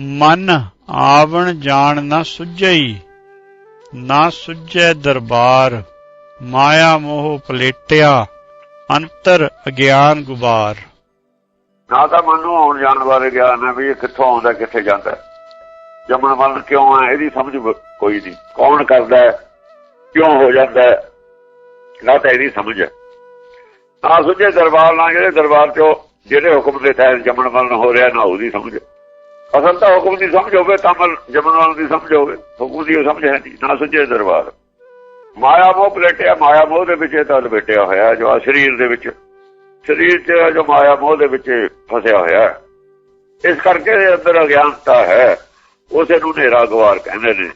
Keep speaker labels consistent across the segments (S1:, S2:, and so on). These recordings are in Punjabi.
S1: ਮਨ ਆਵਣ ਜਾਣ ਨਾ ਸੁਝਈ, ਨਾ ਸੁਝੈ ਦਰਬਾਰ, ਮਾਇਆ ਮੋਹ ਪਲੇਟਿਆ, ਅੰਤਰ ਅਗਿਆਨ ਗੁਬਾਰ।
S2: ਨਾ ਤਾਂ ਮਨ ਨੂੰ ਆਉਣ ਜਾਣ ਬਾਰੇ ਗਿਆਨ ਹੈ ਵੀ ਇਹ ਕਿੱਥੋਂ ਆਉਂਦਾ, ਕਿੱਥੇ ਜਾਂਦਾ ਹੈ। ਜੰਮਣ ਕਿਉਂ ਹੈ, ਇਹਦੀ ਸਮਝ ਕੋਈ ਨਹੀਂ। ਕੌਣ ਕਰਦਾ ਕਿਉਂ ਹੋ ਜਾਂਦਾ ਨਾ ਤਾਂ ਇਹਦੀ ਸਮਝ ਹੈ। ਨਾ ਸੁਝੇ ਦਰਬਾਰ, ਨਾ ਜਿਹੜੇ ਦਰਬਾਰ ਚੋਂ ਜਿਹੜੇ ਹੁਕਮ ਦੇ ਤਹਿਤ ਜੰਮਣ ਮਰਨ ਹੋ ਰਿਹਾ, ਨਾ ਉਹਦੀ ਸਮਝ ਅਸਲ ਤਾਂ ਹੁਕਮ ਦੀ ਸਮਝ ਹੋਵੇ ਤਾਂ ਮਰ ਜੰਮਣ ਦੀ ਸਮਝ ਹੋਵੇ। ਹੁਕਮ ਦੀ ਸਮਝ ਹੈ ਨਹੀਂ, ਨਾ ਸੁਝੇ ਦਰਬਾਰ। ਮਾਇਆ ਮੋਹ ਪਲੇਟਿਆ, ਮਾਇਆ ਮੋਹ ਦੇ ਵਿੱਚ ਇਹ ਤਾਂ ਲਪੇਟਿਆ ਹੋਇਆ ਜੋ ਆਹ ਸਰੀਰ ਦੇ ਵਿੱਚ। ਸਰੀਰ 'ਚ ਜੋ ਮਾਇਆ ਮੋਹ ਦੇ ਵਿੱਚ ਫਸਿਆ ਹੋਇਆ ਇਸ ਕਰਕੇ ਇਹਦੇ ਅੰਦਰ ਅਗਿਆਨਤਾ ਹੈ। ਉਸੇ ਨੂੰ ਹਨੇਰਾ ਗਵਾਰ ਕਹਿੰਦੇ ਨੇ।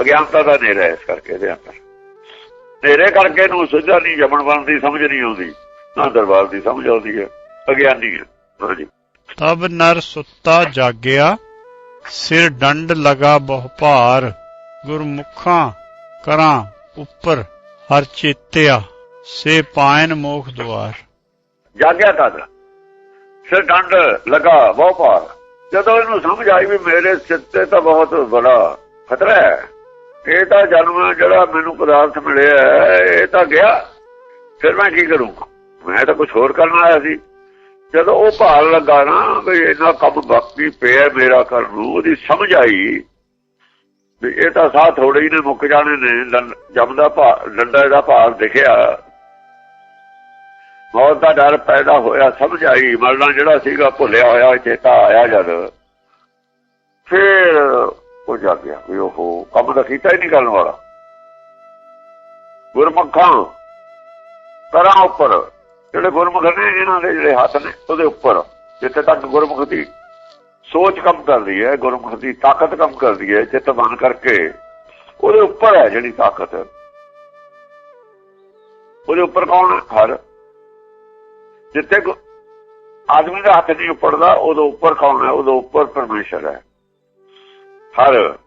S2: ਅਗਿਆਨਤਾ ਦਾ ਹਨੇਰਾ ਇਸ ਕਰਕੇ ਇਹਦੇ ਅੰਦਰ। ਹਨੇਰੇ ਕਰਕੇ ਨੂੰ ਸੁਝਾ ਨਹੀਂ ਜਮਣ ਬਣ ਦੀ ਸਮਝ ਨਹੀਂ ਆਉਂਦੀ, ਨਾ ਦਰਬਾਰ ਦੀ ਸਮਝ ਆਉਂਦੀ ਹੈ। ਅਗਿਆਨੀ ਹੈ। ਹਾਂਜੀ।
S1: ਤਬ ਨਰ ਸੁੱਤਾ ਜਾਗਿਆ, ਸਿਰ ਡੰਡ ਲਗਾ ਬਹੁ ਭਾਰ, ਗੁਰਮੁਖਾਂ ਕਰਾਂ ਉੱਪਰ ਹਰ ਚੇਤਿਆ, ਸੇ ਪਾਇਨ ਮੋਖ ਦੁਆਰ।
S2: ਜਾਗਿਆ ਤਦ, ਸਿਰ ਡੰਡ ਲਗਾ ਬਹੁ ਭਾਰ। ਜਦੋਂ ਇਹਨੂੰ ਸਮਝ ਆਈ ਵੀ ਮੇਰੇ ਸਿਰ ਤੇ ਤਾਂ ਬਹੁਤ ਬੜਾ ਖਤਰਾ ਹੈ, ਇਹ ਤਾਂ ਜਨਮ ਜਿਹੜਾ ਮੈਨੂੰ ਪਦਾਰਥ ਮਿਲਿਆ ਇਹ ਤਾਂ ਗਿਆ। ਫਿਰ ਮੈਂ ਕੀ ਕਰੂੰਗਾ? ਮੈਂ ਤਾਂ ਕੁਝ ਹੋਰ ਕਰਨ ਆਇਆ ਸੀ। ਜਦੋਂ ਉਹ ਭਾਰ ਲੱਗਾ ਨਾ ਵੀ ਇਹਨਾਂ ਕੰਮ ਬਾਕੀ ਪਿਆ ਮੇਰਾ ਕਰਨ ਨੂੰ, ਉਹਦੀ ਸਮਝ ਆਈ ਵੀ ਇਹ ਤਾਂ ਸਾਹ ਥੋੜੇ ਹੀ ਨੇ ਮੁੱਕ ਜਾਣੇ ਨੇ, ਲੰ- ਜੰਮਦਾ ਭਾਰ ਡੰਡਾ ਦਾ ਭਾਰ ਦਿਖਿਆ। ਮੌਤ ਦਾ ਡਰ ਪੈਦਾ ਹੋਇਆ, ਸਮਝ ਆਈ, ਮਰਨਾ ਜਿਹੜਾ ਸੀਗਾ ਭੁੱਲਿਆ ਹੋਇਆ, ਚੇਤਾ ਆਇਆ ਜਦ। ਫਿਰ ਉਹ ਜਾ ਗਿਆ ਵੀ ਉਹ ਕੰਮ ਤਾਂ ਕੀਤਾ ਹੀ ਨਹੀਂ ਕਰਨ ਵਾਲਾ। ਗੁਰਮੁਖਾਂ ਕਰਾਂ ਉੱਪਰ ਜਿਹੜੇ ਗੁਰਮੁਖ ਨੇ, ਇਹਨਾਂ ਦੇ ਜਿਹੜੇ ਹੱਥ ਨੇ, ਉਹਦੇ ਉੱਪਰ, ਜਿੱਥੇ ਤੱਕ ਗੁਰਮੁਖ ਦੀ ਸੋਚ ਕੰਮ ਕਰਦੀ ਹੈ, ਗੁਰਮੁਖ ਦੀ ਤਾਕਤ ਕੰਮ ਕਰਦੀ ਹੈ, ਚਿੱਤ ਬਣ ਕਰਕੇ, ਉਹਦੇ ਉੱਪਰ ਹੈ ਜਿਹੜੀ ਤਾਕਤ। ਉਹਦੇ ਉੱਪਰ ਕੌਣ ਹਰ। ਜਿੱਥੇ ਆਦਮੀ ਦਾ ਹੱਥ ਨਹੀਂ ਉੱਪਰਦਾ ਉਦੋਂ ਉੱਪਰ ਕੌਣ ਹੈ? ਉਦੋਂ ਉੱਪਰ ਪਰਮੇਸ਼ਰ ਹੈ। ਹਰ।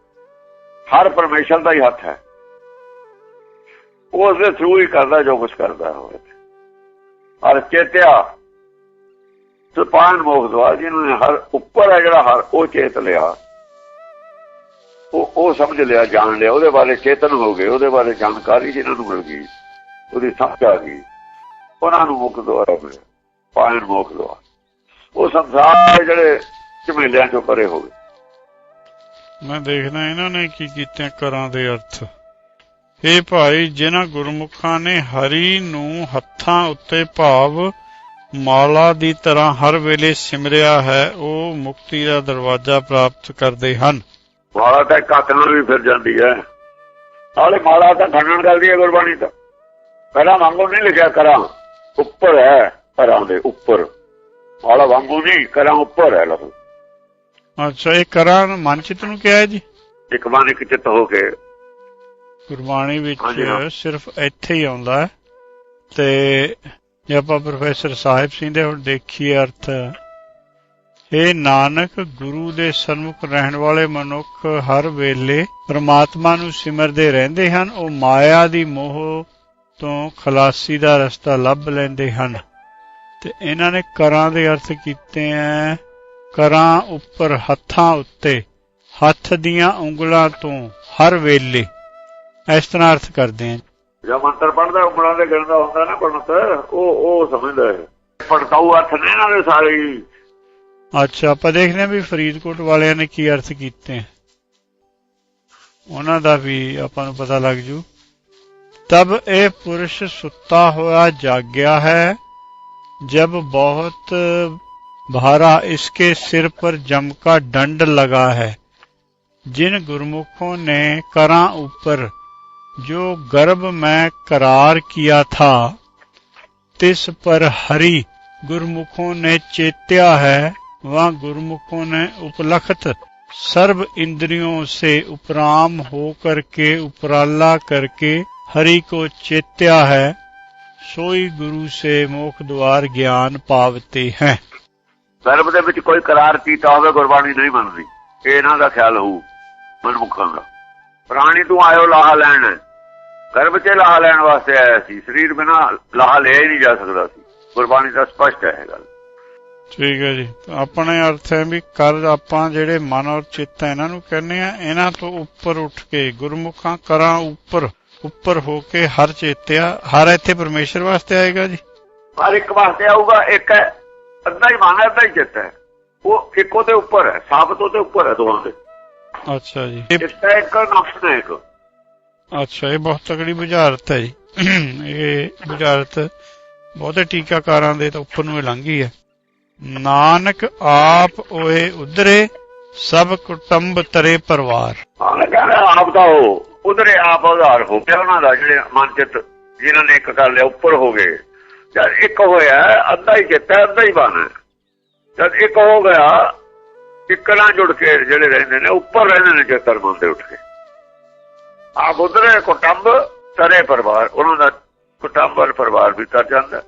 S2: ਹਰ ਪਰਮੇਸ਼ਰ ਦਾ ਹੀ ਹੱਥ ਹੈ। ਉਹ ਉਸਦੇ ਥਰੂ ਹੀ ਕਰਦਾ, ਜੋ ਕੁਝ ਕਰਦਾ ਹੋਵੇ। ਹਰ ਚੇਤਿਆ। ਸੁਪਾਨ ਮੋਖ ਦਵਾ ਜਿਹਨੂੰ ਨੇ ਹਰ ਉੱਪਰ ਹੈ ਜਿਹੜਾ ਹਰ ਉਹ ਚੇਤ ਲਿਆ। ਉਹ ਉਹ ਸਮਝ ਲਿਆ, ਜਾਣ ਲਿਆ। ਉਹਦੇ ਬਾਰੇ ਚੇਤਨ ਹੋ ਗਏ। ਉਹਦੇ ਬਾਰੇ ਜਾਣਕਾਰੀ ਜਿਹਨਾਂ ਨੂੰ ਮਿਲ ਗਈ, ਉਹਦੀ ਸਮਝ ਆ ਗਈ। ਉਹਨਾਂ ਨੂੰ ਮੁਕਤ ਦੁਆਰਾ ਮਿਲਿਆ ਪਾਇਨ ਮੋਖ ਦੁਆਰਾ ਉਹ ਸੰਸਾਰ ਜਿਹੜੇ ਝਮੇਲਿਆਂ ਚੋਂ ਪਰੇ ਹੋ ਗਏ।
S1: ਮੈਂ ਦੇਖਦਾ ਇਹਨਾਂ ਨੇ ਕੀ ਕੀਤਾ ਕਰਾਂ ਦੇ ਅਰਥ। ਇਹ ਭਾਈ ਜਿਨ੍ਹਾਂ ਗੁਰਮੁਖਾਂ ਨੇ ਹਰੀ ਨੂੰ ਹੱਥਾਂ ਉੱਤੇ ਭਾਵ ਮਾਲਾ ਦੀ ਤਰ੍ਹਾਂ ਹਰ ਵੇਲੇ ਸਿਮਰਿਆ ਹੈ ਉਹ ਮੁਕਤੀ ਦਾ ਦਰਵਾਜ਼ਾ ਪ੍ਰਾਪਤ ਕਰਦੇ ਹਨ।
S2: ਮਾਲਾ ਤਾਂ ਹੱਥ ਨਾਲ ਵੀ ਫਿਰ ਜਾਂਦੀ ਹੈ। ਨਾਲੇ ਮਾਲਾ ਤਾਂ ਖੰਡਨ ਕਰਦੀ ਹੈ ਗੁਰਬਾਣੀ ਤਾਂ। ਪਹਿਲਾਂ ਵਾਂਗੂ ਨਹੀਂ ਲਿਖਿਆ ਕਰਾਂ ਉੱਪਰ ਹੈ ਕਰਾਂ ਦੇ ਉੱਪਰ। ਮਾਲਾ ਵਾਂਗੂ ਨਹੀਂ ਕਰਾਂ ਉੱਪਰ ਹੈ ਲਫ਼ਜ਼।
S1: ਅੱਛਾ ਇਹ ਕਰਾਂ ਮਨਚਿਤ ਨੂੰ ਕਿਹਾ ਹੈ ਜੀ?
S2: ਇੱਕ ਮਨ ਇੱਕ ਚਿੱਤ ਹੋ ਕੇ
S1: ਗੁਰਬਾਣੀ ਵਿੱਚ। ਸਿਰਫ ਇੱਥੇ ਹੀ ਆਉਂਦਾ ਹੈ। ਤੇ ਜੇ ਆਪਾਂ ਪ੍ਰੋਫੈਸਰ ਸਾਹਿਬ ਸਿੰਘ ਦੇ ਹੁਣ ਦੇਖੀਏ ਅਰਥ ਇਹ ਨਾਨਕ ਗੁਰੂ ਦੇ ਸਨਮੁਖ ਰਹਿਣ ਵਾਲੇ ਮਨੁੱਖ ਹਰ ਵੇਲੇ ਪ੍ਰਮਾਤਮਾ ਨੂੰ ਸਿਮਰਦੇ ਰਹਿੰਦੇ ਹਨ ਉਹ ਮਾਇਆ ਦੀ ਮੋਹ ਤੋਂ ਖਲਾਸੀ ਦਾ ਰਸਤਾ ਲੱਭ ਲੈਂਦੇ ਹਨ। ਤੇ ਇਹਨਾਂ ਨੇ ਕਰਾਂ ਦੇ ਅਰਥ ਕੀਤੇ ਐ ਕਰਾਂ ਉੱਪਰ ਹੱਥਾਂ ਉੱਤੇ ਹੱਥ ਦੀਆਂ ਉਂਗਲਾਂ ਤੋਂ ਹਰ ਵੇਲੇ। ਇਸ ਤਰ੍ਹਾਂ ਅਰਥ ਕਰਦੇ ਆ
S2: ਜਾਂ ਮੰਤਰ ਪੜਦਾ ਉਂਗਲਾਂ ਦੇ ਗਿਣਦਾ ਹੁੰਦਾ ਨਾ ਪੜਤ ਉਹ ਉਹ ਸਮਝਦਾ ਹੈ ਪੜਤਾਉ ਅਰਥ ਨੇ ਇਹਨਾਂ ਦੇ ਸਾਰੇ ਹੀ।
S1: ਅੱਛਾ ਆਪਾਂ ਦੇਖਦੇ ਹਾਂ ਵੀ ਫਰੀਦਕੋਟ ਵਾਲਿਆਂ ਨੇ ਕੀ ਅਰਥ ਕੀਤੇ ਆ। ਉਹਨਾਂ ਦਾ ਵੀ ਆਪਾਂ ਨੂੰ ਪਤਾ ਲੱਗ ਜੂ ਤਬ ਇਹ ਪੁਰਸ਼ ਸੁੱਤਾ ਹੋਇਆ ਜਾਗਿਆ ਹੈ जब बहुत भारा इसके सिर पर जम का दंड लगा है जिन गुरमुखों ने करा ऊपर जो गर्भ में करार किया था तिस पर हरि गुरमुखों ने चेत्या है वह गुरमुखों ने उपलखत सर्व इंद्रियों से उपराम होकर के उपराला करके हरि को चेत्या है सोई गुरु से मोख द्वार ज्ञान पावते हैं
S2: ਗਰਭ ਦੇ ਵਿੱਚ ਕੋਈ ਕਰਾਰ ਕੀਤਾ ਹੋਵੇ ਗੁਰਬਾਣੀ ਨਹੀਂ ਮੰਨਦੀ ਇਹ ਇਹਨਾਂ ਦਾ ਖਿਆਲ ਹੋਊ ਮਨਮੁਖਾਂ ਦਾ ਪ੍ਰਾਣੀ ਤੂੰ ਆਇਓ ਲਾਹਾ ਲੈਣ ਗਰਭ 'ਚ ਲਾਹਾ ਲੈਣ ਵਾਸਤੇ ਆਇਆ ਸੀ। ਸਰੀਰ ਬਿਨਾ ਲਾਹਾ ਲਿਆ ਹੀ ਨਹੀਂ ਜਾ ਸਕਦਾ ਸੀ। ਗੁਰਬਾਣੀ ਦਾ ਸਪਸ਼ਟ ਹੈ ਇਹ ਗੱਲ।
S1: ਠੀਕ ਹੈ ਜੀ। ਆਪਣੇ ਅਰਥ ਹੈ ਵੀ ਕਰ ਆਪਾਂ ਜਿਹੜੇ ਮਨ ਔਰ ਚਿੱਤ ਹੈ ਇਹਨਾਂ ਨੂੰ ਕਹਿੰਦੇ ਆ ਇਹਨਾਂ ਤੋਂ ਉੱਪਰ ਉੱਠ ਕੇ ਗੁਰਮੁਖਾਂ ਕਰਾਂ ਉੱਪਰ ਉੱਪਰ ਹੋ ਕੇ ਹਰ ਚੇਤਿਆ ਹਰ ਇੱਥੇ ਪਰਮੇਸ਼ਰ ਵਾਸਤੇ ਆਏਗਾ ਜੀ?
S2: ਹਰ ਇੱਕ ਵਾਸਤੇ ਆਊਗਾ ਇੱਕ ਹੈ ਅੱਧਾ ਹੀ ਮਨ ਅੱਧਾ ਹੀ ਚਿੱਤ ਹੈ। ਉਹ ਇੱਕੋ ਦੇ ਉੱਪਰ ਹੈ ਸਾਬਤ ਉਹਦੇ ਉੱਪਰ ਹੈ ਦੋਹਾਂ ਦੇ।
S1: ਅੱਛਾ ਜੀ।
S2: ਦਾ ਇੱਕ ਨਫਸ ਹੈ ਇੱਕ।
S1: ਅੱਛਾ, ਇਹ ਬਹੁਤ ਤਕੜੀ ਬੁਝਾਰਤ ਹੈ ਜੀ। ਇਹ ਬੁਝਾਰਤ ਬਹੁਤੇ ਟੀਕਾਕਾਰਾਂ ਦੇ ਤਾਂ ਉੱਪਰ ਨੂੰ ਇਹ ਲੰਘੀ ਹੈ। ਨਾਨਕ ਆਪ ਓਏ ਉਧਰੇ, ਸਭ ਕੁਟੰਬ ਤਰੇ ਪਰਿਵਾਰ।
S2: ਆਪ ਦਾ ਉਹ, ਉਧਰੇ ਆਪ ਉਧਾਰ ਹੋ ਗਿਆ ਉਹਨਾਂ ਦਾ, ਜਿਹੜੇ ਮਨ ਜਿਨ੍ਹਾਂ ਨੇ ਇੱਕ ਕਰ ਲਿਆ, ਉੱਪਰ ਹੋ ਗਏ। ਜਦ ਇੱਕ ਹੋਇਆ, ਅੱਧਾ ਹੀ ਚਿੱਤ ਅੱਧਾ ਹੀ ਮਨ ਜਦ ਇੱਕ ਹੋ ਗਿਆ, ਇੱਕ ਨਾਲ ਜੁੜ ਕੇ ਜਿਹੜੇ ਰਹਿੰਦੇ ਨੇ, ਉੱਪਰ ਰਹਿੰਦੇ ਨੇ ਚੇਤਰ ਮਨ ਉੱਠ ਕੇ ਆਪ ਉਧਰੇ ਕੁਟੰਬ, ਤਰੇ ਪਰਿਵਾਰ। ਉਹਨਾਂ ਦਾ ਕੁਟੰਬ ਔਰ ਪਰਿਵਾਰ ਵੀ ਤਰ ਜਾਂਦਾ।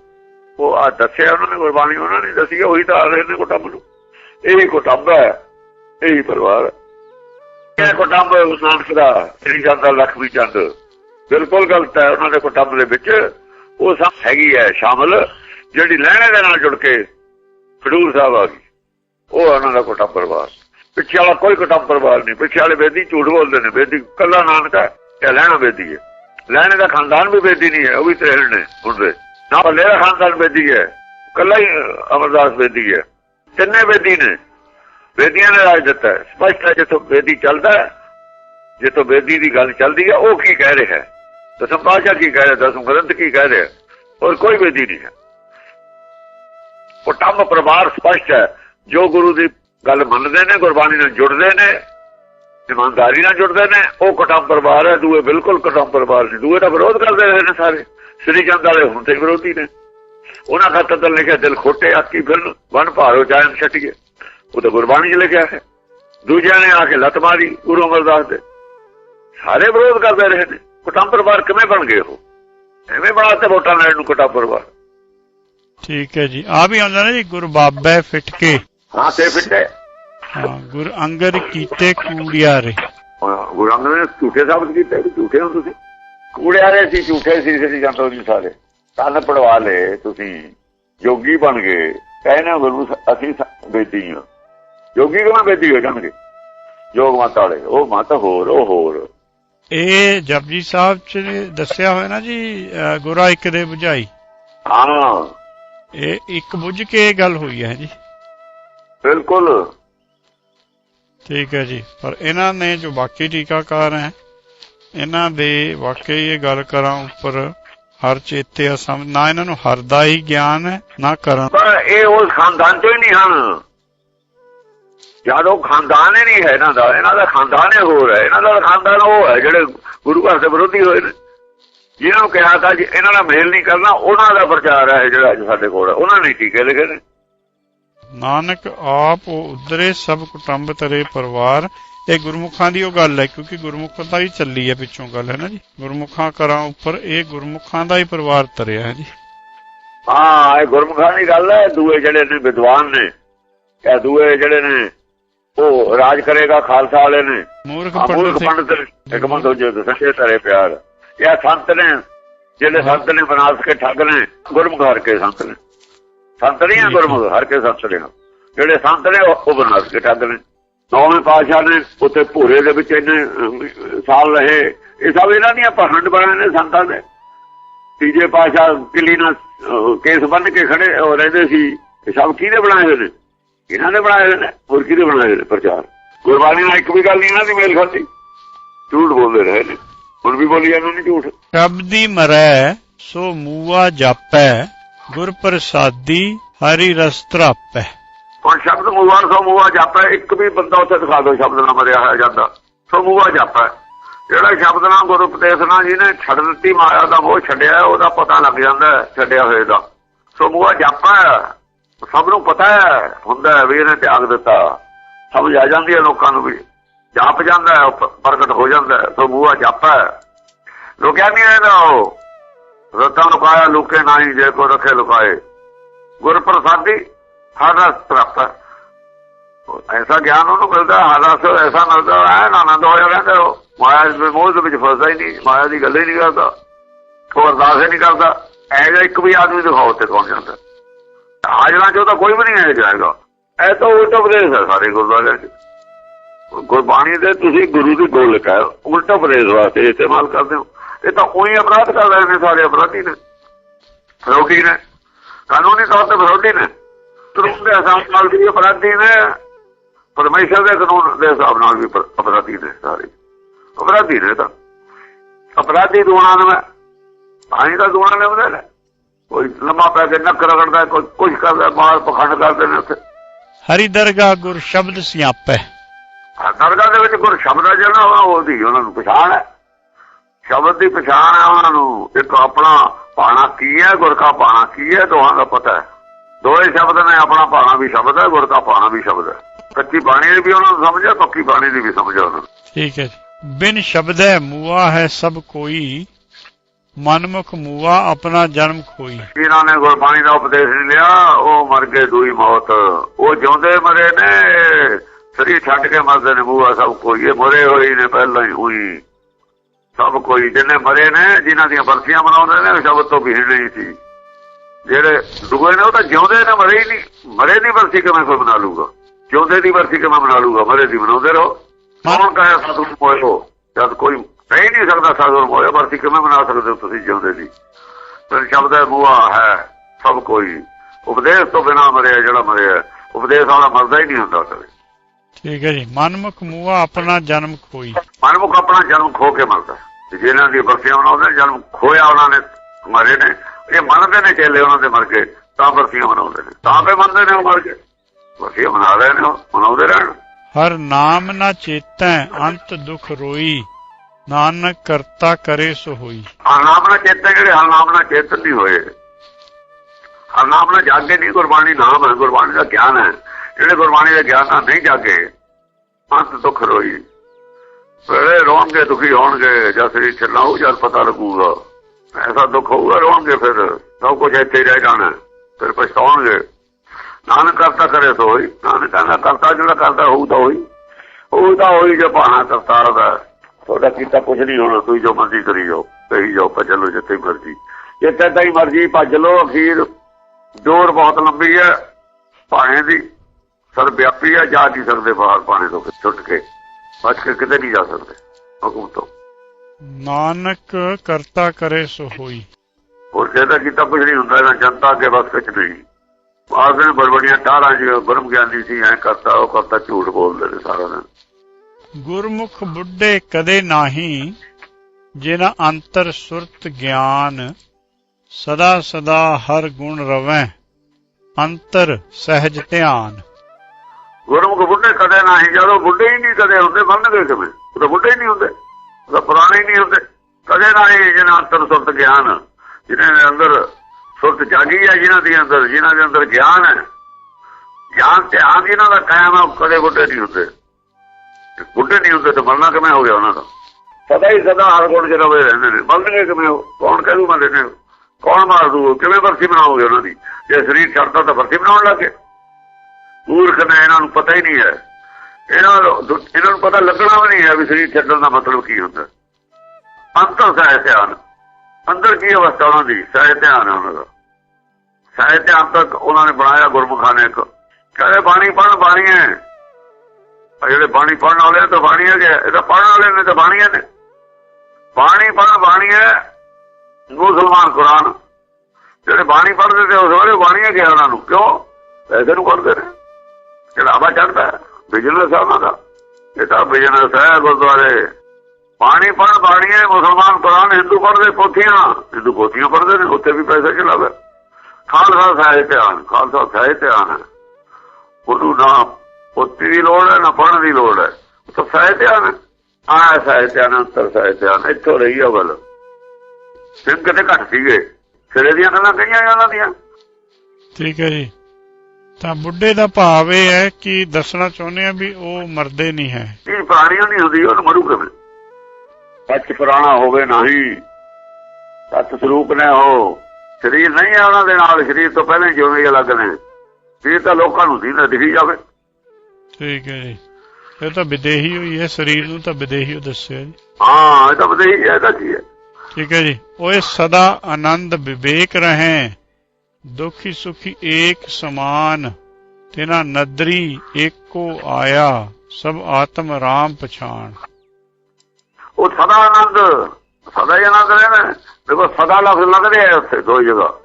S2: ਉਹ ਆ ਦੱਸਿਆ ਉਹਨਾਂ ਨੇ, ਗੁਰਬਾਣੀ ਉਹਨਾਂ ਨੇ ਦੱਸੀ ਉਹੀ ਤਾਂ ਆ ਨੇ ਕੁਟੰਬ ਨੂੰ। ਇਹੀ ਕੁਟੰਬ ਹੈ, ਇਹੀ ਪਰਿਵਾਰ ਇਹ ਕੁਟੰਬ ਨਾਨਕ ਦਾ ਸ੍ਰੀ ਚੰਦ ਲਖਮੀ ਚੰਦ। ਬਿਲਕੁਲ ਗਲਤ ਹੈ, ਉਹਨਾਂ ਦੇ ਕੁਟੰਬ ਦੇ ਵਿੱਚ। ਉਹ ਸਭ ਹੈਗੀ ਹੈ ਸ਼ਾਮਲ, ਜਿਹੜੀ ਲਹਿਣੇ ਦੇ ਨਾਲ ਜੁੜ ਕੇ ਖਡੂਰ ਸਾਹਿਬ ਆ ਗਈ। ਉਹ ਉਹਨਾਂ ਦਾ ਕੁਟੰਬ ਪਰਿਵਾਰ। ਪਿੱਛੇ ਵਾਲਾ ਕੋਈ ਕੁਟੰਬ ਪਰਿਵਾਰ ਨਹੀਂ, ਪਿੱਛੇ ਵਾਲੇ ਬੇਦੀ ਝੂਠ ਬੋਲਦੇ ਨੇ ਬੇਦੀ ਕੱਲਾ ਨਾਨਕ ਇਹ ਲੈਣਾ ਬੇਦੀ ਹੈ। ਲੈਣੇ ਦਾ ਖਾਨਦਾਨ ਵੀ ਬੇਦੀ ਨਹੀਂ ਹੈ, ਉਹ ਵੀ ਤੇਲ ਨੇ ਹੁੰਦੇ। ਨਾ ਬੱਲੇ ਦਾ ਖਾਨਦਾਨ ਬੇਦੀ ਹੈ, ਕੱਲਾ ਹੀ ਅਮਰਦਾਸ ਬੇਦੀ ਹੈ। ਤਿੰਨੇ ਬੇਦੀ ਨੇ। ਬੇਦੀਆਂ ਨੇ ਰਾਜ ਦਿੱਤਾ ਸਪਸ਼ਟ ਹੈ, ਜਿੱਥੋਂ ਬੇਦੀ ਚੱਲਦਾ ਹੈ, ਜਿੱਥੋਂ ਬੇਦੀ ਦੀ ਗੱਲ ਚੱਲਦੀ ਹੈ, ਉਹ ਕੀ ਕਹਿ ਰਿਹਾ ਹੈ? ਦਸਮ ਪਾਸ਼ਾ ਕੀ ਕਹਿ ਰਿਹਾ, ਦਸਮ ਗ੍ਰੰਥ ਕੀ ਕਹਿ ਰਿਹਾ ਔਰ ਕੋਈ ਬੇਦੀ ਨਹੀਂ ਹੈ। ਕੁਟੰਬ ਪਰਿਵਾਰ ਸਪਸ਼ਟ ਹੈ, ਜੋ ਗੁਰੂ ਦੀ ਗੱਲ ਮੰਨਦੇ ਨੇ, ਗੁਰਬਾਣੀ ਨਾਲ ਜੁੜਦੇ ਨੇ, ਇਮਾਨਦਾਰੀ ਨਾਲ ਜੁੜਦੇ ਨੇ, ਉਹ ਕੁਟੰਬ ਪਰਿਵਾਰ ਹੈ, ਦੂਏ ਬਿਲਕੁਲ ਕੁਟੰਬ ਨਹੀਂ ਦੂਏ ਦਾ ਵਿਰੋਧ ਕਰਦੇ ਰਹੇ ਨੇ ਸਾਰੇ। ਸ੍ਰੀ ਚੰਦ ਵਾਲੇ ਹੁਣ ਤੇ ਵਿਰੋਧੀ ਨੇ। ਉਹਨਾਂ ਖਾਤਰ ਤਾਂ ਲਿਖਿਆ, ਦਿਲ ਖੋਟੇ ਆਕੀ ਫਿਰਨ ਵਨ ਭਾਰੋ ਜਾਇਨ ਛਟੀਏ। ਉਹ ਤਾਂ ਗੁਰਬਾਣੀ 'ਚ ਲਿਖਿਆ ਹੈ। ਦੂਜਿਆਂ ਨੇ ਆ ਕੇ ਲੱਤ ਮਾਰੀ, ਗੁਰੂ ਅਮਰਦਾਸ ਦੇ। ਸਾਰੇ ਵਿਰੋਧ ਕਰਦੇ ਰਹੇ ਨੇ। ਕੁਟੰਬ ਕਿਵੇਂ ਬਣ ਗਏ ਉਹ? ਐਵੇਂ ਬਣਾ ਤੇ ਵੋਟਾਂ ਲੈਣ ਨੂੰ ਕੁਟੰਬ ਪਰਿਵਾਰ
S1: ਠੀਕ ਹੈ ਜੀ। ਆ ਵੀ ਆਉਂਦਾ ਨਾ ਜੀ, ਗੁਰਬਾਬੈ ਫਿਟ
S2: ਹਾਂ ਤੇ ਫਿੱਟੇ।
S1: ਹਾਂ ਗੁਰ ਅੰਗਦ ਕੀਤੇ ਕੂੜਿਆਰੇ।
S2: ਗੁਰੂ ਅੰਗਦ ਨੇ ਝੂਠੇ ਸਾਬਤ ਕੀਤੇ ਝੂਠੇ ਹੋ ਤੁਸੀਂ? ਕੂੜਿਆਰੇ ਸੀ ਝੂਠੇ ਸੀ ਸ੍ਰੀ ਜੰਤੋ ਜੀ ਸਾਰੇ। ਕੰਨ ਪੜਵਾ ਲਏ ਤੁਸੀਂ। ਜੋਗੀ ਬਣ ਗਏ। ਕਹਿੰਦੇ ਗੁਰੂ ਸ- ਅਸੀਂ ਸ- ਬੇਦੀ ਹਾਂ। ਜੋਗੀ ਕਿਵੇਂ ਬੇਦੀ ਹੋ ਜਾਣਗੇ? ਜੋਗ ਮਾਤਾ ਵਾਲੇ ਉਹ ਮਤ ਹੋਰ ਉਹ ਹੋਰ।
S1: ਇਹ ਜਪਜੀ ਸਾਹਿਬ ਚ ਦੱਸਿਆ ਹੋਇਆ ਨਾ ਜੀ ਗੁਰਾ ਇੱਕ ਦੇ 부ਝਾਈ
S2: ਹਾਂ।
S1: ਇਹ ਇੱਕ ਬੁੱਝ ਕੇ ਗੱਲ ਹੋਈ ਹੈ ਜੀ।
S2: ਬਿਲਕੁਲ।
S1: ਠੀਕ ਹੈ ਜੀ। ਪਰ ਇਹਨਾਂ ਨੇ ਜੋ ਬਾਕੀ ਟੀਕਾਕਾਰ ਹੈ ਇਹਨਾਂ ਦੇ ਵਾਕਈ ਇਹ ਗੱਲ ਕਰਾਂ ਉੱਪਰ ਹਰ ਚੇਤੇ ਸਮ ਨਾ ਇਹਨਾਂ ਨੂੰ ਹਰ ਦਾ ਹੀ ਗਿਆਨ ਹੈ ਨਾ ਕਰਨ।
S2: ਪਰ ਇਹ ਉਸ ਖਾਨਦਾਨ ਚੋਂ ਹੀ ਨਹੀਂ ਹਨ। ਜਦੋਂ ਖਾਨਦਾਨ ਹੀ ਨਹੀਂ ਹੈ ਇਹਨਾਂ ਦਾ ਇਹਨਾਂ ਦਾ ਖਾਨਦਾਨ ਹੀ ਹੋਰ ਹੈ। ਇਹਨਾਂ ਦਾ ਖਾਨਦਾਨ ਉਹ ਹੈ ਜਿਹੜੇ ਗੁਰੂ ਘਰ ਦੇ ਵਿਰੋਧੀ ਹੋਏ ਨੇ। ਜਿਹਨਾਂ ਨੂੰ ਕਿਹਾ ਤਾਂ ਜੀ ਇਹਨਾਂ ਦਾ ਮੇਲ ਨਹੀਂ ਕਰਨਾ ਉਹਨਾਂ ਦਾ ਪ੍ਰਚਾਰ ਹੈ ਜਿਹੜਾ ਅੱਜ ਸਾਡੇ ਕੋਲ ਹੈ। ਉਹਨਾਂ ਨੇ ਟੀਕੇ ਲਿਖੇ ਨੇ।
S1: ਨਾਨਕ ਆਪ ਉਹ ਉਧਰੇ ਸਭ ਕੁਟੰਬ ਤਰੇ ਪਰਿਵਾਰ। ਇਹ ਗੁਰਮੁਖਾਂ ਦੀ ਉਹ ਗੱਲ ਹੈ ਕਿਉਂਕਿ ਗੁਰਮੁਖਾਂ ਦਾ ਹੀ ਚੱਲੀ ਹੈ ਪਿੱਛੋਂ ਗੱਲ ਹੈ ਨਾ ਜੀ? ਗੁਰਮੁਖਾਂ ਕਰਾਂ ਉੱਪਰ ਇਹ ਗੁਰਮੁਖਾਂ ਦਾ ਹੀ ਪਰਿਵਾਰ ਤਰਿਆ ਹੈ ਜੀ।
S2: ਹਾਂ ਇਹ ਗੁਰਮੁਖਾਂ ਦੀ ਗੱਲ ਹੈ ਦੂਏ ਜਿਹੜੇ ਨੇ ਵਿਦਵਾਨ ਨੇ ਇਹ ਦੂਏ ਜਿਹੜੇ ਨੇ ਉਹ ਰਾਜ ਕਰੇਗਾ ਖਾਲਸਾ ਵਾਲੇ ਨੇ।
S1: ਮੂਰਖ ਪੰਡਤ
S2: ਇੱਕ ਮੰਦੋ ਜੋ ਸੱਚੇ ਤਰੇ ਪਿਆਰ। ਇਹ ਸੰਤ ਨੇ ਜਿਹੜੇ ਸੰਤ ਨੇ ਬਨਾਸ ਕੇ ਠੱਗ ਨੇ ਗੁਰਮੁਖ ਹਰ ਕੇ ਸੰਤ ਨੇ। ਸੰਤ ਨਹੀਂ ਆ ਗੁਰਮੁਖ ਹਰ ਕੇ ਸੰਤ ਨੇ ਜਿਹੜੇ ਸੰਤ ਨੇ ਉਹ ਬਨਾਸ ਕੇ ਠੱਗ ਨੇ। ਨੌਵੇਂ ਪਾਤਸ਼ਾਹ ਨੇ ਉੱਥੇ ਭੂਰੇ ਦੇ ਵਿੱਚ ਇੰਨੇ ਸਾਲ ਰਹੇ। ਇਹ ਸਭ ਇਹਨਾਂ ਦੀਆਂ ਪਖੰਡ ਬਣਾਏ ਨੇ ਸੰਤਾਂ ਦੇ। ਤੀਜੇ ਪਾਤਸ਼ਾਹ ਕਿਲੀ ਨਾਲ ਕੇਸ ਬੰਨ ਕੇ ਖੜੇ ਉਹ ਰਹਿੰਦੇ ਸੀ। ਇਹ ਸਭ ਕਿਹਦੇ ਬਣਾਏ ਹੋਏ ਨੇ? ਇਹਨਾਂ ਨੇ ਬਣਾਏ ਹੋਏ ਨੇ। ਹੋਰ ਕਿਹਦੇ ਬਣਾਏ ਹੋਏ ਨੇ? ਪ੍ਰਚਾਰ। ਗੁਰਬਾਣੀ ਨਾਲ ਇੱਕ ਵੀ ਗੱਲ ਨਹੀਂ ਇਹਨਾਂ ਦੀ ਮੇਲ ਖਾਂਦੀ ਝੂਠ ਬੋਲਦੇ ਰਹੇ ਨੇ। ਹੁਣ ਵੀ ਬੋਲੀ ਜਾਂਦੇ ਨੇ ਝੂਠ।
S1: ਸ਼ਬਦੀ ਮਰੈ ਸੋ ਮੂਆ ਜਾਪੈ। ਗੁਰ ਪ੍ਰਸਾਦੀ ਹਰੀ ਰਸ ਧਰਾਪੈ।
S2: ਹੁਣ ਸ਼ਬਦ ਮੂਆ, ਸੋ ਮੂਆ ਇੱਕ ਵੀ ਬੰਦਾ ਉੱਥੇ ਦਿਖਾ ਦਿਓ ਸ਼ਬਦ ਨਾਲ ਮਰਿਆ ਹੋਇਆ ਜਾਂਦਾ। ਸੋ ਮੂਆ ਜਿਹੜਾ ਸ਼ਬਦ ਨਾਲ ਗੁਰੂ ਉਪਦੇਸ਼ ਨਾਲ ਜਿਹਨੇ ਛੱਡ ਦਿੱਤੀ, ਮਾਇਆ ਦਾ ਉਹ ਛੱਡਿਆ, ਉਹਦਾ ਪਤਾ ਲੱਗ ਜਾਂਦਾ ਛੱਡਿਆ ਹੋਏ ਦਾ। ਸੋ ਮੂਆ ਜਾਪਾ। ਸਭ ਨੂੰ ਪਤਾ ਹੈ, ਹੁੰਦਾ ਵੀ ਇਹਨੇ ਤਿਆਗ ਦਿੱਤਾ। ਸਮਝ ਆ ਜਾਂਦੀ ਹੈ ਲੋਕਾਂ ਨੂੰ ਵੀ। ਜਾਪ ਜਾਂਦਾ ਪ੍ਰਗਟ ਹੋ ਜਾਂਦਾ ਹੈ। ਸੋ ਜਾਪਾ। ਲੋਕਿਆ ਨਹੀਂ ਇਹਦਾ ਉਹ ਰਤਾ ਲੁਕਾਇਆ, ਲੁਕੇ ਨਹੀਂ, ਜੇ ਕੋ ਰਖੇ ਲੁਕਾਏ। ਗੁਰ ਪ੍ਰਸਾਦੀ ਹਰ ਰਸ ਪ੍ਰਾਪਤ ਐਸਾ ਗਿਆਨ ਉਹਨੂੰ ਮਿਲਦਾ, ਹਰ ਰਸ ਐਸਾ ਮਿਲਦਾ ਹੈ ਆਨੰਦ ਹੋਇਆ ਰਹਿੰਦਾ ਉਹ ਮਾਇਆ ਦੇ ਮੋਹ ਦੇ ਵਿੱਚ ਫਸਦਾ ਹੀ ਨਹੀਂ, ਮਾਇਆ ਦੀ ਗੱਲ ਹੀ ਨਹੀਂ ਕਰਦਾ। ਉਹ ਅਰਦਾਸ ਹੀ ਨਹੀਂ ਕਰਦਾ। ਐ ਜਿਹਾ ਇੱਕ ਵੀ ਆਦਮੀ ਦਿਖਾਓ ਤੇ ਕੌਣ ਜਾਂਦਾ? ਹਾਜ਼ਰਾਂ ਚੋਂ ਤਾਂ ਕੋਈ ਵੀ ਨਹੀਂ ਹੈ ਜਾਏਗਾ ਇਹ ਤਾਂ ਉਲਟ ਉਪਦੇਸ਼ ਹੈ ਸਾਰੇ ਗੁਰਦੁਆਰਿਆਂ 'ਚ। ਗੁਰਬਾਣੀ ਦੇ ਤੁਸੀਂ ਗੁਰੂ ਦੀ ਗੋਲ ਹੈ ਉਲਟ ਉਪਦੇਸ਼ ਵਾਸਤੇ ਇਸਤੇਮਾਲ ਕਰਦੇ ਹੋ। ਇਹ ਤਾਂ ਉਹੀ ਅਪਰਾਧ ਕਰ ਰਹੇ ਨੇ ਸਾਰੇ ਅਪਰਾਧੀ ਨੇ। ਫਰੋਡੀ ਨੇ। ਕਾਨੂੰਨੀ ਤੌਰ ਤੇ ਫਰੋਡੀ ਨੇ। ਕਾਨੂੰਨ ਦੇ ਹਿਸਾਬ ਨਾਲ ਵੀ ਅਪਰਾਧੀ ਨੇ। ਪਰਮੇਸ਼ਰ ਦੇ ਕਾਨੂੰਨ ਦੇ ਹਿਸਾਬ ਨਾਲ ਵੀ ਪਰ- ਅਪਰਾਧੀ ਨੇ ਸਾਰੇ। ਅਪਰਾਧੀ ਨੇ ਤਾਂ। ਅਪਰਾਧੀ ਦੋਣਾ ਨੇ ਆਈ ਦਾ ਦੋਣਾ ਨੇ ਉਹਦੇ ਨੇ। ਕੋਈ ਲੰਮਾ ਪੈ ਕੇ ਨੱਕ ਰਗੜਦਾ ਕੋਈ ਕੁਝ ਕਰਦਾ ਮਾਰ ਪਖੰਡ ਕਰਦੇ ਨੇ ਉੱਥੇ।
S1: ਹਰੀ ਦਰਗਾਹ ਗੁਰ ਸ਼ਬਦ ਸਿਆਪੈ।
S2: ਦਰਗਾਹ ਦੇ ਵਿੱਚ ਗੁਰ ਸ਼ਬਦ ਆ ਜਿਹੜਾ ਉਹਦੀ ਉਹਨਾਂ ਨੂੰ ਪਛਾਣ ਹੈ। ਸ਼ਬਦ ਦੀ ਪਛਾਣ ਹੈ ਉਹਨਾਂ ਨੂੰ। ਇੱਕ ਆਪਣਾ ਬਾਣਾ ਕੀ ਹੈ ਗੁਰ ਕਾ ਬਾਣਾ ਕੀ ਹੈ ਦੋਹਾਂ ਦਾ ਪਤਾ ਹੈ। ਦੋਏ ਸ਼ਬਦ ਨੇ ਆਪਣਾ ਬਾਣਾ ਵੀ ਸ਼ਬਦ ਹੈ ਗੁਰ ਕਾ ਬਾਣਾ ਵੀ ਸ਼ਬਦ ਹੈ। ਕੱਚੀ ਬਾਣੀ ਦੀ ਵੀ ਉਹਨਾਂ ਨੂੰ ਸਮਝ ਹੈ ਪੱਕੀ ਬਾਣੀ ਦੀ ਵੀ ਸਮਝ ਹੈ ਉਹਨਾਂ ਨੂੰ।
S1: ਠੀਕ ਹੈ ਜੀ। ਬਿਨ ਸ਼ਬਦੈ ਮੂਆ ਹੈ ਸਭ ਕੋਈ। ਮਨਮੁਖ ਮੂਆ ਆਪਣਾ ਜਨਮ ਖੋਈ
S2: ਜਿਨ੍ਹਾਂ ਨੇ ਗੁਰਬਾਣੀ ਦਾ ਉਪਦੇਸ਼ ਨਹੀਂ ਲਿਆ ਉਹ ਮਰ ਗਏ ਦੂਈ ਮੌਤ। ਉਹ ਜਿਉਂਦੇ ਮਰੇ ਨੇ ਸਰੀਰ ਛੱਡ ਕੇ ਮਰਦੇ ਨੇ ਬੂਆ ਸਭ ਕੋਈ। ਇਹ ਮਰੇ ਹੋਈ ਨੇ ਪਹਿਲਾਂ ਹੀ ਹੋਈ ਸਭ ਕੋਈ ਜਿੰਨੇ ਮਰੇ ਨੇ, ਜਿਨ੍ਹਾਂ ਦੀਆਂ ਬਰਸੀਆਂ ਮਨਾਉਂਦੇ ਨੇ, ਉਹ ਸ਼ਬਦ ਤੋਂ ਵੀ ਨਹੀਂ ਸੀ। ਜਿਹੜੇ ਦੂਏ ਨੇ, ਉਹ ਤਾਂ ਜਿਉਂਦੇ ਨੇ, ਮਰੇ ਹੀ ਨਹੀਂ। ਮਰੇ ਦੀ ਬਰਸੀ ਕਿਵੇਂ ਕੋਈ ਮਨਾ ਲੂਗਾ ਜਿਉਂਦੇ ਦੀ ਬਰਸੀ ਕਿਵੇਂ ਬਣਾ ਲੂਗਾ ਮਰੇ ਦੀ ਮਨਾਉਂਦੇ ਰਹੋ। ਕੌਣ ਕਹੇ ਸਾਧੂ ਨੂੰ ਮੋਇਓ ਜਦ ਕੋਈ ਨਹੀਂ ਨਹੀਂ ਸਕਦਾ ਸਾਧੂ ਨੂੰ ਮੋਇਓ ਬਰਸੀ ਕਿਵੇਂ ਬਣਾ ਸਕਦੇ ਹੋ ਤੁਸੀਂ ਜਿਉਂਦੇ ਦੀ? ਫਿਰ ਸ਼ਬਦ ਹੈ ਬੂਆ ਹੈ, ਸਭ ਕੋਈ। ਉਪਦੇਸ਼ ਤੋਂ ਬਿਨਾ ਮਰਿਆ ਜਿਹੜਾ ਮਰਿਆ, ਉਪਦੇਸ਼ ਵਾਲਾ ਮਰਦਾ ਹੀ ਨਹੀਂ ਹੁੰਦਾ ਕਦੇ।
S1: ਠੀਕ ਹੈ ਜੀ ਮਨਮੁਖ ਮੂਆ ਆਪਣਾ ਜਨਮ ਖੋਈ।
S2: ਮਨਮੁਖ ਆਪਣਾ ਜਨਮ ਖੋ ਕੇ ਮਰਦਾ ਜਿਨ੍ਹਾਂ ਦੀ ਬਰਸੀਆਂ ਮਨਾਉਂਦੇ ਨੇ, ਜਨਮ ਖੋਇਆ ਉਹਨਾਂ ਨੇ ਮਰੇ ਨੇ। ਇਹ ਮੰਨਦੇ ਨੇ ਚੇਲੇ ਉਹਨਾਂ ਦੇ ਮਰ ਗਏ ਤਾਂ ਬਰਸੀਆਂ ਮਨਾਉਂਦੇ ਨੇ। ਤਾਂ ਫੇ ਮੰਨਦੇ ਨੇ ਮਰ ਗਏ। ਬਰਸੀਆਂ ਮਨਾ ਰਹੇ ਨੇ ਮਨਾਉਂਦੇ ਰਹਿਣ।
S1: ਹਰ ਨਾਮ ਨਾ ਚੇਤੈ ਅੰਤ ਦੁਖ ਰੋਈ। ਨਾਨਕ ਕਰਤਾ ਕਰੇ ਸੋ ਹੋਈ।
S2: ਹਰਨਾਮ ਨਾਲ ਚੇਤੇ ਜਿਹੜੇ ਹਰਨਾਮ ਨਾਲ ਚੇਤਨ ਨਹੀਂ ਹੋਏ। ਹਰਨਾਮ ਨਾਲ ਜਾਗੇ ਨਹੀਂ ਗੁਰਬਾਣੀ ਨਾਮ ਹੈ ਗੁਰਬਾਣੀ ਦਾ ਗਿਆਨ ਹੈ। ਜਿਹੜੇ ਗੁਰਬਾਣੀ ਦਾ ਗਿਆਨ ਨਾਲ ਨਹੀਂ ਜਾਗੇ, ਅੰਤ ਦੁੱਖ ਰੋਈ। ਫਿਰ ਰੋਣਗੇ, ਦੁਖੀ ਹੋਣਗੇ ਜਦ ਸਰੀਰ ਛੱਡਣਾ ਹੋ ਜਦ ਪਤਾ ਲੱਗੂਗਾ। ਐਸਾ ਦੁੱਖ ਹੋਊਗਾ, ਰੋਣਗੇ ਫਿਰ। ਸਭ ਕੁਝ ਇੱਥੇ ਰਹਿ ਜਾਣਾ। ਫਿਰ ਪਛਤਾਉਣਗੇ। ਨਾਨਕ ਕਰਤਾ ਕਰੇ ਸੋ ਨਾਨਕ ਕਹਿੰਦਾ, ਕਰਤਾ ਜਿਹੜਾ ਕਰਦਾ, ਹੋਊ ਤਾਂ ਹੋਈ। ਉਹ ਤਾਂ ਹੋਈ, ਜੇ ਪਾਣਾ ਕਰਤਾਰ ਦਾ। ਤੁਹਾਡਾ ਕੀਤਾ ਕੁਝ ਨਹੀਂ ਹੋਣਾ, ਤੁਸੀਂ ਜੋ ਮਰਜ਼ੀ ਕਰੀ ਜਾਓ। ਕਹੀ ਜਾਓ, ਭੱਜ ਲਓ, ਜਿੱਥੇ ਮਰਜ਼ੀ। ਜਿੱਥੇ ਤਾਈ ਮਰਜ਼ੀ, ਭੱਜ ਲਓ, ਅਖੀਰ। ਡੋਰ ਬਹੁਤ ਲੰਬੀ ਹੈ, ਭਾਵੇਂ ਦੀ। ਸਰ ਵਿਆਪੀ ਹੈ ਜਾ ਨਹੀਂ ਸਕਦੇ ਬਾਹਰ ਪਾਣੇ ਤੋਂ ਛੁੱਟ ਕੇ। ਬਚ ਕੇ ਕਿਤੇ ਨਹੀਂ ਜਾ ਸਕਦੇ। ਹੁਕਮ ਤੋਂ।
S1: ਨਾਨਕ ਕਰਤਾ ਕਰੇ ਸੋ ਹੋਈ।
S2: ਹੋਰ ਜਿਹਦਾ ਕੀਤਾ ਕੁਝ ਨਹੀਂ ਹੁੰਦਾ ਨਾ ਜਨਤਾ ਅੱਗੇ ਬਸ ਕੁਝ ਨਹੀਂ। ਬਾਅਦ ਵਿੱਚ ਬੜਬੜੀਆਂ ਟਾਰਾਂ ਜਿਹਾ ਬਰਮ ਗਿਆਨੀ ਸੀ ਐ ਕਰਤਾ ਉਹ ਕਰਤਾ ਝੂਠ ਬੋਲਦੇ ਨੇ ਸਾਰਾ ਦਿਨ।
S1: ਗੁਰਮੁਖ ਬੁੱਢੇ ਕਦੇ ਨਾਹੀ ਜਿਨਾ ਅੰਤਰ ਸੁਰਤ ਗਿਆਨ ਸਦਾ ਸਦਾ ਹਰ ਗੁਣ ਰਵੈ ਅੰਤਰ ਸਹਿਜ ਧਿਆਨ।
S2: ਗੁਰਮੁਖ ਬੁੱਢੇ ਕਦੇ ਨਾ ਹੀ ਜਦੋਂ ਬੁੱਢੇ ਹੀ ਨਹੀਂ ਕਦੇ ਹੁੰਦੇ ਬਣਨਗੇ ਕਿਵੇਂ? ਉਹ ਤਾਂ ਬੁੱਢੇ ਹੀ ਨਹੀਂ ਹੁੰਦੇ, ਉਹ ਤਾਂ ਪੁਰਾਣੇ ਹੀ ਨਹੀਂ ਹੁੰਦੇ। ਕਦੇ ਨਾ ਹੀ ਜਿਹਨਾਂ ਅੰਤਰ ਸੁਰਤ ਗਿਆਨ, ਜਿਹਨਾਂ ਦੇ ਅੰਦਰ ਸੁਰਤ ਜਾਗੀ ਹੈ, ਜਿਹਨਾਂ ਦੇ ਅੰਦਰ, ਜਿਹਨਾਂ ਦੇ ਅੰਦਰ ਗਿਆਨ ਹੈ। ਗਿਆਨ ਤੇ ਆਂ ਜਿਨ੍ਹਾਂ ਦਾ ਕਾਇਮ ਹੈ ਕਦੇ ਬੁੱਢੇ ਨਹੀਂ ਹੁੰਦੇ। ਤੇ ਬੁੱਢੇ ਨਹੀਂ ਹੁੰਦੇ ਤਾਂ ਮਰਨਾ ਕਿਵੇਂ ਹੋ ਗਿਆ ਉਹਨਾਂ ਦਾ? ਸਦਾ ਹੀ ਸਦਾ ਹਰ ਗੁਣ ਜਿਹੜਾ ਰਵੇ ਰਹਿੰਦੇ ਨੇ। ਬਣਨਗੇ ਕਿਵੇਂ ਹੋ? ਕੌਣ ਕਹਿ ਦੂ ਮਰਦੇ ਨੇ? ਕੌਣ ਮਾਰ ਦੂ? ਕਿਵੇਂ ਵਰਸੀ ਬਣਾਓਗੇ ਉਹਨਾਂ ਦੀ? ਜੇ ਸਰੀਰ ਛੱਡਦਾ ਤਾਂ ਵਰਸੀ ਬਣਾਉਣ ਲੱਗੇ ਮੂਰਖ ਨੇ ਇਹਨਾਂ ਨੂੰ ਪਤਾ ਹੀ ਨਹੀਂ ਹੈ। ਇਹਨਾਂ ਨੂੰ ਇਹਨਾਂ ਨੂੰ ਪਤਾ ਲੱਗਣਾ ਵੀ ਨਹੀਂ ਹੈ ਵੀ ਸਰੀਰ ਛੱਡਣ ਦਾ ਮਤਲਬ ਕੀ ਹੁੰਦਾ। ਅੰਤਰ ਸਹਿ ਧਿਆਨ। ਅੰਦਰ ਕੀ ਅਵਸਥਾ ਉਹਨਾਂ ਦੀ? ਸਹਿ ਧਿਆਨ ਹੈ ਉਹਨਾਂ ਦਾ। ਸਹਿ ਧਿਆਨ ਤੱਕ ਉਹਨਾਂ ਨੇ ਬਣਾਇਆ ਗੁਰਮੁਖਾਂ ਨੇ ਇੱਕ। ਕਹਿੰਦੇ ਬਾਣੀ ਪੜ੍ਹਨ ਬਾਣੀ ਹੈ। ਜਿਹੜੇ ਬਾਣੀ ਪੜ੍ਹਨ ਵਾਲੇ ਨੇ ਤਾਂ ਬਾਣੀ ਹੈ ਇਹ ਤਾਂ ਪੜ੍ਹਨ ਵਾਲੇ ਨੇ ਤਾਂ ਬਾਣੀਆਂ ਨੇ। ਬਾਣੀ ਪੜ੍ਹਨ ਬਾਣੀ ਹੈ ਮੁਸਲਮਾਨ ਕੁਰਾਨ। ਜਿਹੜੇ ਬਾਣੀ ਪੜ੍ਹਦੇ ਤੇ ਉਸ ਵੇਲੇ ਬਾਣੀਆਂ ਗਿਆ ਉਹਨਾਂ ਨੂੰ। ਕਿਉਂ? ਪੈਸੇ ਨੂੰ ਪੜ੍ਹਦੇ ਨੇ। ਚੜਾਵਾ ਚੜਦਾ ਬਿਜ਼ਨਸ ਹੈ ਉਹਨਾਂ ਦਾ। ਇਹ ਤਾਂ ਬਿਜ਼ਨਸ ਹੈ ਗੁਰਦੁਆਰੇ। ਪਾਣੀ ਪੜ੍ਹਨ ਬਾਣੀਆਂ ਮੁਸਲਮਾਨ ਕੁਰਾਨ ਹਿੰਦੂ ਪੜ੍ਹਦੇ ਪੋਥੀਆਂ। ਹਿੰਦੂ ਪੋਥੀਆਂ ਪੜ੍ਹਦੇ ਨੇ, ਉੱਥੇ ਵੀ ਪੈਸੇ ਚਲਾਵੇ ਖਾਲਸਾ ਸਾਹਿਬ ਧਿਆਨ, ਖਾਲਸਾ ਸਾਹਿਬ ਧਿਆਨ ਉਹਨੂੰ ਨਾ ਪੋਥੀ ਦੀ ਲੋੜ ਹੈ, ਨਾ ਪੜਨ ਦੀ ਲੋੜ ਹੈ। ਉਹ ਤਾਂ ਸਾਹਿਬ ਧਿਆਨ ਹੈ। ਆ ਸਾਹਿਬ ਧਿਆਨ, ਅੰਤਰ ਸਾਹਿਤ ਧਿਆਨ, ਇੱਥੋਂ ਰਹੀ ਆ ਗੱਲ। ਸਿੰਘ ਕਿਤੇ ਘੱਟ ਸੀਗੇ। ਸਿਰੇ ਦੀਆਂ ਗੱਲਾਂ ਕਹੀਆਂ ਉਹਨਾਂ ਦੀਆਂ?
S1: ਠੀਕ ਹੈ ਜੀ। ਤਾਂ ਬੁੱਢੇ ਦਾ ਭਾਵ ਇਹ ਹੈ ਕਿ ਦੱਸਣਾ ਚਾਹੁੰਦੇ ਆ ਵੀ ਉਹ ਮਰਦੇ ਨਹੀਂ ਹੈ।
S2: ਇਹ ਪੁਰਾਣੀਆਂ ਨਹੀਂ ਹੁੰਦੀ ਉਹ ਮਰੂ ਕਿਵੇਂ? ਸੱਚ ਪੁਰਾਣਾ ਹੋਵੇ ਨਹੀਂ ਸਤ ਸਰੂਪ ਨੇ ਉਹ। ਸਰੀਰ ਨਹੀਂ ਹੈ ਉਹਨਾਂ ਦੇ ਨਾਲ ਸਰੀਰ ਤੋਂ ਪਹਿਲਾਂ ਜਿਉਂਦੇ ਅਲੱਗ ਨੇ। ਸਰੀਰ ਤਾਂ ਲੋਕਾਂ ਨੂੰ ਦੀਦਾ ਦਿਖੀ ਜਾਵੇ।
S1: ਠੀਕ ਹੈ ਜੀ। ਇਹ ਤਾਂ ਵਿਦੇਹੀ ਹੋਈ ਹੈ ਸਰੀਰ ਨੂੰ ਤਾਂ ਵਿਦੇਹੀ ਦੱਸਿਆ ਜੀ।
S2: ਹਾਂ ਇਹ ਤਾਂ ਬਦਈ ਹੈ ਤਾਂ ਕੀ ਹੈ?
S1: ਠੀਕ ਹੈ ਜੀ। ਓਏ ਸਦਾ ਆਨੰਦ ਵਿਵੇਕ ਰਹੇ। ਦੁਖੀ ਸੁਖੀ ਏਕ ਸਮਾਨ, ਤਿਨਾ ਨਦਰੀ ਏਕੋ ਆਇਆ, ਸਭ ਆਤਮ ਰਾਮ ਪਛਾਣ।
S2: ਉਹ ਸਦਾ ਆਨੰਦ, ਸਦਾ ਹੀ ਆਨੰਦ ਰਹਿਣਾ ਦੇਖੋ, ਸਦਾ ਲਫ਼ਜ਼ ਲੱਗ ਰਿਹਾ ਉੱਥੇ, ਦੋ ਜਗ੍ਹਾ।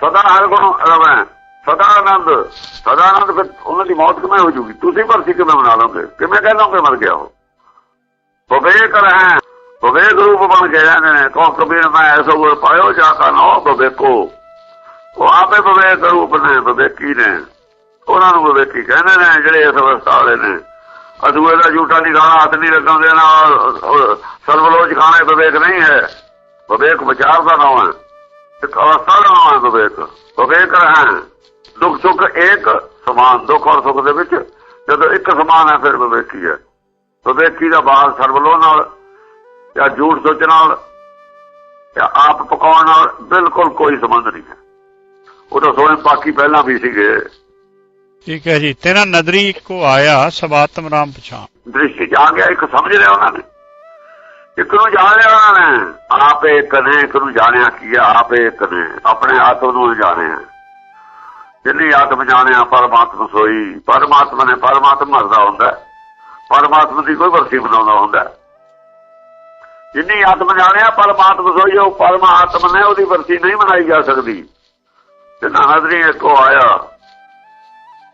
S2: ਸਦਾ ਹਰ ਗੁਣ ਰਵੈ, ਸਦਾ ਆਨੰਦ ਸਦਾ ਆਨੰਦ ਫਿਰ ਉਹਨਾਂ ਦੀ ਮੌਤ ਕਿਵੇਂ ਹੋ ਜੂਗੀ? ਤੁਸੀਂ ਭਰਤੀ ਕਿਵੇਂ ਬਣਾ ਲਓਗੇ? ਕਿਵੇਂ ਕਹਿ ਲਓਗੇ ਮਰ ਗਿਆ ਉਹ? ਵਿਵੇਕ ਹੈ ਵਿਵੇਕ ਰੂਪ ਬਣ ਕੇ ਰਹਿੰਦੇ ਨੇ। ਕੋ ਕਬੀਰ ਮੈਂ ਐਸਾ ਗੁਰ ਪਾਇਓ ਜਾ ਕਾ ਨੋ ਵਿਵੇਕੋ ਉਹ ਆਪੇ ਵਿਵੇਕ ਰੂਪ ਨੇ ਵਿਵੇਕੀ ਨੇ। ਉਹਨਾਂ ਨੂੰ ਵਿਵੇਕੀ ਕਹਿੰਦੇ ਨੇ ਜਿਹੜੇ ਇਸ ਅਵਸਥਾ ਵਾਲੇ ਨੇ। ਅਦੂਏ ਦਾ ਝੂਠਾ ਨਹੀਂ ਖਾਣਾ ਹੱਥ ਨਹੀਂ ਲੱਗਣ ਦੇਣਾ। ਸਰਵਲੋਚ ਖਾਣੇ ਵਿਵੇਕ ਨਹੀਂ ਹੈ। ਵਿਵੇਕ ਵਿਚਾਰ ਦਾ ਨਾਮ ਹੈ। ਇੱਕ ਅਵਸਥਾ ਦਾ ਨਾਮ ਹੈ ਵਿਵੇਕ ਵਿਵੇਕ ਰਹਿਣ। ਦੁੱਖ ਸੁੱਖ ਇੱਕ ਸਮਾਨ। ਦੁੱਖ ਔਰ ਸੁੱਖ ਦੇ ਵਿੱਚ ਜਦੋਂ ਇੱਕ ਸਮਾਨ ਹੈ, ਫਿਰ ਵਿਵੇਕੀ ਹੈ। ਵਿਵੇਕੀ ਦਾ ਬਾਹਰ ਸਰਵਲੋ ਨਾਲ ਜਾਂ ਝੂਠ ਸੋਚ ਨਾਲ ਜਾਂ ਆਪ ਪਕਾਉਣ ਨਾਲ ਬਿਲਕੁਲ ਕੋਈ ਸੰਬੰਧ ਨਹੀਂ ਹੈ। ਉਹ ਤਾਂ ਸੋਏ ਬਾਕੀ ਪਹਿਲਾਂ ਵੀ ਸੀਗੇ।
S1: ਠੀਕ ਹੈ ਜੀ ਤੇਰਾ ਨਦਰੀ ਇੱਕੋ ਆਇਆ ਸਭ ਆਤਮ ਰਾਮ ਪਛਾਣ।
S2: ਦ੍ਰਿਸ਼ ਜਾ ਗਿਆ ਇੱਕ ਸਮਝ ਲਿਆ ਉਹਨਾਂ ਨੇ। ਇੱਕ ਨੂੰ ਜਾਣ ਲਿਆ ਉਹਨਾਂ ਨੇ। ਆਪ ਇੱਕ ਨੇ ਇੱਕ ਨੂੰ ਜਾਣਿਆ ਕੀ ਆ ਆਪ ਇੱਕ ਨੇ। ਆਪਣੇ ਆਤਮ ਨੂੰ ਜਾਣਿਆ। ਜਿੰਨੀ ਆਤਮ ਜਾਣਿਆ ਪਰਮਾਤਮਾ ਸੋਈ। ਪਰਮਾਤਮਾ ਨੇ ਪਰਮਾਤਮਾ ਮਰਦਾ ਹੁੰਦਾ। ਪਰਮਾਤਮਾ ਦੀ ਕੋਈ ਵਰਤੀ ਬਣਾਉਂਦਾ ਹੁੰਦਾ। ਜਿੰਨੀ ਆਤਮ ਜਾਣਿਆ, ਪਰਮਾਤਮਾ ਸੋਈ ਉਹ ਪਰਮਾਤਮਾ ਨੇ ਉਹਦੀ ਵਰਤੀ ਨਹੀਂ ਬਣਾਈ ਜਾ ਸਕਦੀ। ਤੇ ਨਹਦਰੀ ਇੱਕੋ ਆਇਆ।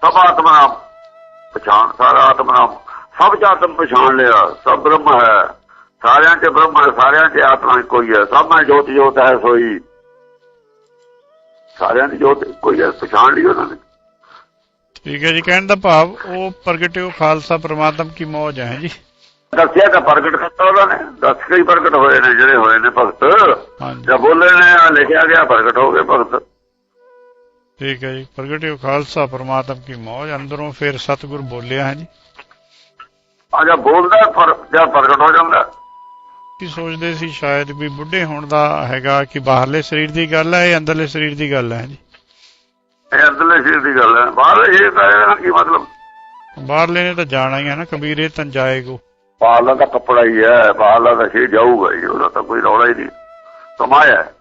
S2: ਸਭ ਆਤਮਾ ਪਛਾਣ ਸਾਰਾ ਆਤਮਾ ਸਭ ਚ ਪਛਾਣ ਲਿਆ, ਸਭ ਬ੍ਰਹਮ ਹੈ। ਸਾਰਿਆਂ ਚ ਬ੍ਰਹਮ ਹੈ, ਸਾਰਿਆਂ ਚ ਆਤਮਾ ਕੋਈ ਹੈ ਸਭ ਮੈਂ ਜੋਤ ਜੋਤ ਹੈ ਸੋਈ। ਸਾਰਿਆਂ ਦੀ ਜੋਤ ਕੋਈ ਹੈ, ਪਛਾਣ ਲਈ ਉਹਨਾਂ ਨੇ।
S1: ਠੀਕ ਹੈ ਜੀ, ਕਹਿਣ ਦਾ ਭਾਵ, ਉਹ ਪ੍ਰਗਟਿਓ ਖਾਲਸਾ ਪ੍ਰਮਾਤਮ ਕੀ ਮੌਜ ਹੈ ਜੀ।
S2: ਦੱਸਿਆ ਤਾਂ ਪ੍ਰਗਟ ਕਰਤਾ ਉਹਨਾਂ ਨੇ। ਦੱਸ ਕੇ ਹੀ ਪ੍ਰਗਟ ਹੋਏ ਨੇ ਜਿਹੜੇ ਹੋਏ ਨੇ ਭਗਤ। ਜਾਂ ਬੋਲੇ ਨੇ ਆਹ ਲਿਖਿਆ ਗਿਆ ਪ੍ਰਗਟ ਹੋ ਗਏ ਭਗਤ।
S1: ਠੀਕ ਹੈ ਜੀ। ਪ੍ਰਗਟਿਓ ਖਾਲਸਾ ਪ੍ਰਮਾਤਮ ਕੀ ਮੌਜ ਅੰਦਰੋਂ ਫਿਰ ਸਤਿਗੁਰ ਬੋਲਿਆ ਹੈ ਜੀ।
S2: ਆ ਜਾਂ ਬੋਲਦਾ ਪਰ ਜਾਂ ਪ੍ਰਗਟ ਹੋ ਜਾਂਦਾ।
S1: ਕੀ ਸੋਚਦੇ ਸੀ ਸ਼ਾਇਦ ਵੀ ਬੁੱਢੇ ਹੋਣ ਦਾ ਹੈਗਾ ਕਿ ਬਾਹਰਲੇ ਸਰੀਰ ਦੀ ਗੱਲ ਹੈ ਇਹ ਅੰਦਰਲੇ ਸਰੀਰ ਦੀ ਗੱਲ ਹੈ ਜੀ।
S2: ਇਹ ਅੰਦਰਲੇ ਸ਼ਰੀਰ ਦੀ ਗੱਲ ਹੈ। ਬਾਹਰ ਇਹ ਤਾਂ ਇਹਦਾ ਕੀ ਮਤਲਬ?
S1: ਬਾਹਰਲੇ ਨੇ ਤਾਂ ਜਾਣਾ ਹੀ ਹੈ ਨਾ ਕਬੀਰੇ ਤਨ ਜਾਏਗੋ।
S2: ਬਾਹਰਲਾ ਦਾ ਕੱਪੜਾ ਹੀ ਹੈ ਬਾਹਰਲਾ ਦਾ ਸ਼ਰੀਰ ਜਾਊਗਾ ਹੀ, ਉਹਦਾ ਤਾਂ ਕੋਈ ਰੌਲਾ ਹੀ ਨਹੀਂ। ਸਮਾਇਆ ਹੈ।